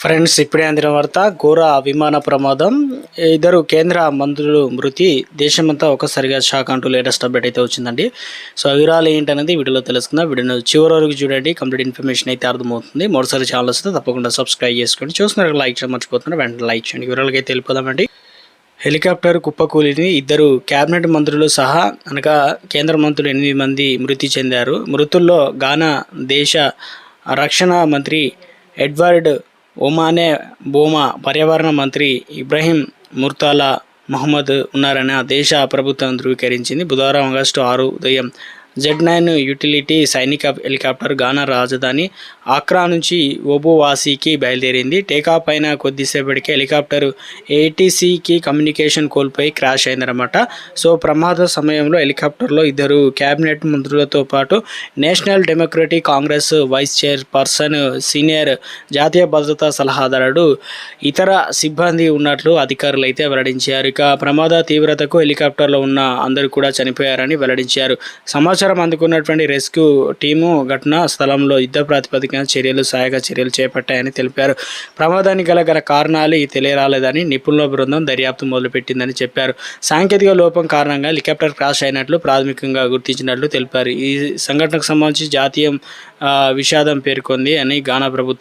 Friends ఇప్పుడే అందిన వార్త ఘోర విమాన ప్రమాదం. ఇద్దరు కేంద్ర మంత్రులు మృతి. దేశమంతా ఒక్కసారిగా షాక్ అంటూ లేటెస్ట్ అప్డేట్ అయితే వచ్చిందండి. సో వివరాలు ఏంటనేది వీడియోలో తెలుసుకుందాం. వీడియో చివరి వరకు చూడండి. కంప్లీట్ ఇన్ఫర్మేషన్ అయితే అర్థమవుతుంది. మరోసారి ఛానల్ వస్తే తప్పకుండా సబ్స్క్రైబ్ చేసుకోండి. చూస్తున్నారు లైక్ చేయడం మర్చిపోతున్నారు. వెంటనే లైక్ చేయండి. వివరాలకి అయితే వెళ్ళిపోదామండి హెలికాప్టర్ కుప్పకూలిని ఇద్దరు కేబినెట్ మంత్రులు సహా అనగా కేంద్ర మంత్రులు ఎనిమిది మంది మృతి చెందారు. మృతుల్లో గానా దేశ రక్షణ మంత్రి ఎడ్వర్డ్ ఒమానే బోమా పర్యావరణ మంత్రి ఇబ్రహీం ముర్తాలా మహమ్మద్ ఉన్నారని ఆ దేశ ప్రభుత్వం ధృవీకరించింది. బుధవారం ఆగస్టు ఆరు ఉదయం జెడ్ నైన్ యూటిలిటీ సైనిక హెలికాప్టర్ గానా రాజధాని ఆక్రా నుంచి ఓబోవాసీకి బయలుదేరింది. టేకాఫ్ అయిన కొద్దిసేపటికి హెలికాప్టర్ ఏటీసీకి కమ్యూనికేషన్ కోల్పోయి క్రాష్ అయిందనమాట సో ప్రమాద సమయంలో హెలికాప్టర్లో ఇద్దరు క్యాబినెట్ మంత్రులతో పాటు national democratic congress vice chairperson senior జాతీయ భద్రతా సలహాదారుడు ఇతర సిబ్బంది ఉన్నట్లు అధికారులు అయితే వెల్లడించారు. ఇక ప్రమాద తీవ్రతకు హెలికాప్టర్లో ఉన్న అందరూ కూడా చనిపోయారని వెల్లడించారు. సమాచారం అందుకున్నటువంటి రెస్క్యూ టీము ఘటనా స్థలంలో యుద్ధ ప్రాతిపదికన చర్యలు సహాయక చర్యలు చేపట్టాయని తెలిపారు. ప్రమాదానికి గల గల కారణాలు తెలియరాలేదని నిపుణుల బృందం దర్యాప్తు మొదలుపెట్టిందని చెప్పారు. సాంకేతిక లోపం కారణంగా హెలికాప్టర్ క్రాష్ అయినట్లు ప్రాథమికంగా గుర్తించినట్లు తెలిపారు. ఈ సంఘటనకు సంబంధించి జాతీయం విషాదం పేర్కొంది అని గానా ప్రభుత్వం